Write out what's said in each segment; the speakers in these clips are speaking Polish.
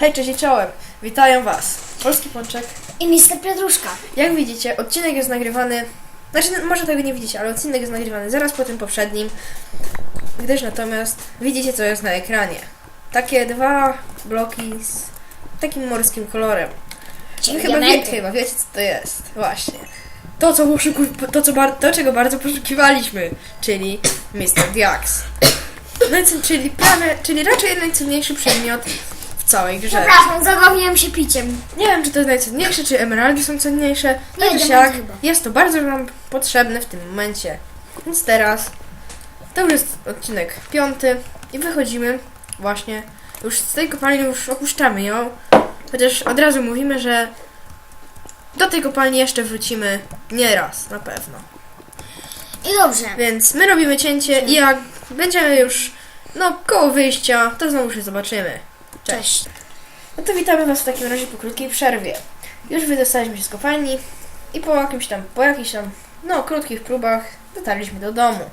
Hej, cześć i czołem. Witają Was. Polski Pączek. I mister Pietruszka. Jak widzicie, odcinek jest nagrywany... Znaczy, no, może tego nie widzicie, ale odcinek jest nagrywany zaraz po tym poprzednim. Gdyż natomiast widzicie, co jest na ekranie. Takie dwa bloki z takim morskim kolorem. Wy chyba, wie, chyba wiecie, co to jest. Właśnie. To, co poszuku- to, co bar- to, czego bardzo poszukiwaliśmy, czyli Mr. Diax. Najcen- czyli, prawie, czyli raczej najcenniejszy przedmiot całej grze. Przepraszam, zabawiłem się piciem. Nie wiem, czy to jest najcenniejsze, czy emeraldy są cenniejsze. Nie, i diamenty jak chyba. jest to bardzo nam potrzebne w tym momencie. Więc teraz to już jest odcinek piąty i wychodzimy właśnie już z tej kopalni już opuszczamy ją. Chociaż od razu mówimy, że do tej kopalni jeszcze wrócimy nie raz, na pewno. I dobrze. Więc my robimy cięcie i jak będziemy już no koło wyjścia, to znowu się zobaczymy. Cześć. No to witamy Was w takim razie po krótkiej przerwie. Już wydostaliśmy się z kopalni i po jakimś tam, po jakichś tam, no, krótkich próbach dotarliśmy do domu.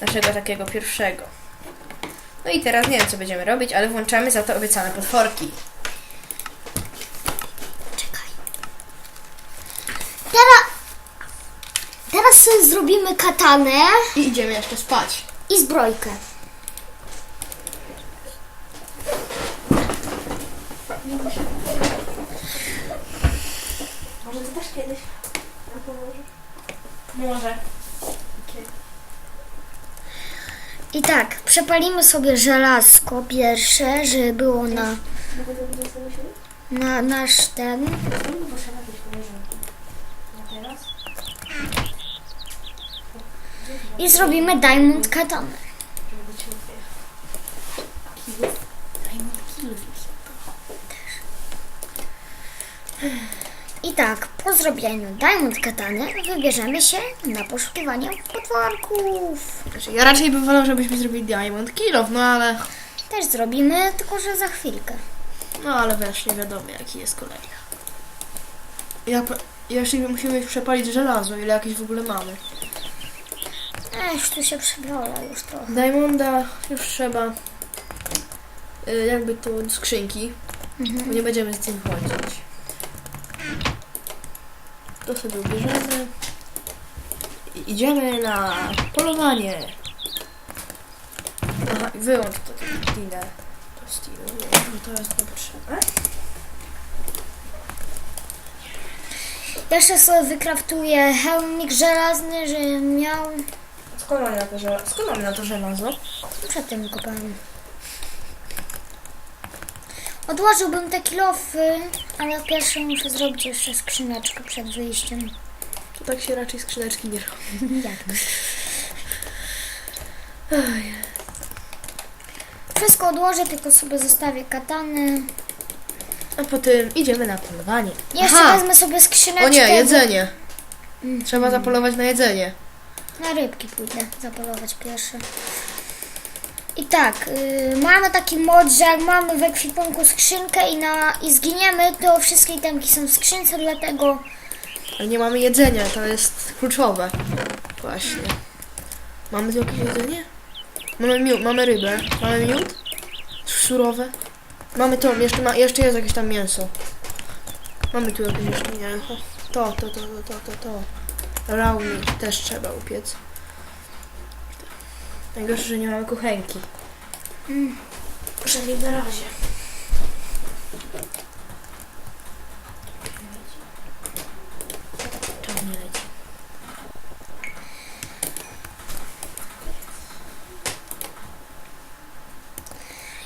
Naszego takiego pierwszego. No i teraz nie wiem, co będziemy robić, ale włączamy za to obiecane potworki. Czekaj. Teraz... Teraz sobie zrobimy katanę I idziemy jeszcze spać. i zbrojkę. Może to też kiedyś nam pomoże? Może. I tak, przepalimy sobie żelazko pierwsze, żeby było na, na nasz ten. I zrobimy diamond katanę. I tak, po zrobieniu diamond katany wybierzemy się na poszukiwanie potworków. Znaczy, ja raczej bym wolał, żebyśmy zrobili Diamond Kill no ale... Też zrobimy, tylko że za chwilkę. No ale wiesz, nie wiadomo jaki jest kolejny. Ja, jeszcze musimy przepalić żelazo, ile jakieś w ogóle mamy. Ech, tu się przebrała już trochę. Diamonda już trzeba y, jakby tu skrzynki, bo nie będziemy z tym chodzić. To sobie ubierzemy. I idziemy na polowanie. Aha, i wyłącz to dealer. To bo to jest potrzebne. Jeszcze sobie wykraftuję hełmik żelazny, że miał Skąd mamy na to żelazo? Skąd na to żelazo? przed tym kopałem. Odłożyłbym te kilofy, ale pierwsze muszę zrobić jeszcze skrzyneczkę przed wyjściem. To tak się raczej skrzyneczki nie robi. Jak? Wszystko odłożę, tylko sobie zostawię katany. A potem idziemy na polowanie. Jeszcze Aha! wezmę sobie skrzyneczkę. O nie, jedzenie. Trzeba zapolować na jedzenie. Na rybki pójdę zapolować pierwsze. I tak, y, mamy taki mod, że jak mamy w ekwipunku skrzynkę i, na, i zginiemy, to wszystkie itemki są w skrzynce, dlatego Ale nie mamy jedzenia, to jest kluczowe. Właśnie. Mamy tu jakieś jedzenie? Mamy miód, mamy rybę. Mamy miód? Surowe. Mamy to, jeszcze, ma, jeszcze jest jakieś tam mięso. Mamy tu jakieś mięso. To, to, to, to, to, to, to. Też trzeba upiec. Najgorsze, że nie mamy kuchenki. Mm. Na razie. Czemu nie leci?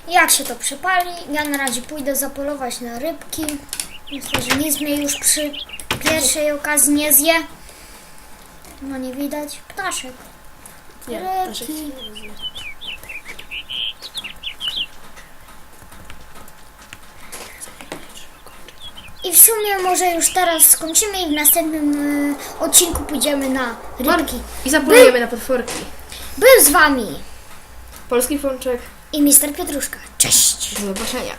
jak się to przepali, ja na razie pójdę zapolować na rybki. Myślę, że nic mnie już przy pierwszej okazji nie zje. No nie widać. Ptaszek. Nie, naszych nie wezmę. I w sumie może już teraz skończymy i w następnym y, odcinku pójdziemy na rybki. I zapolujemy na potworki. Był z wami Polski Pączek. i Mister Pietruszka. Cześć! Do zobaczenia.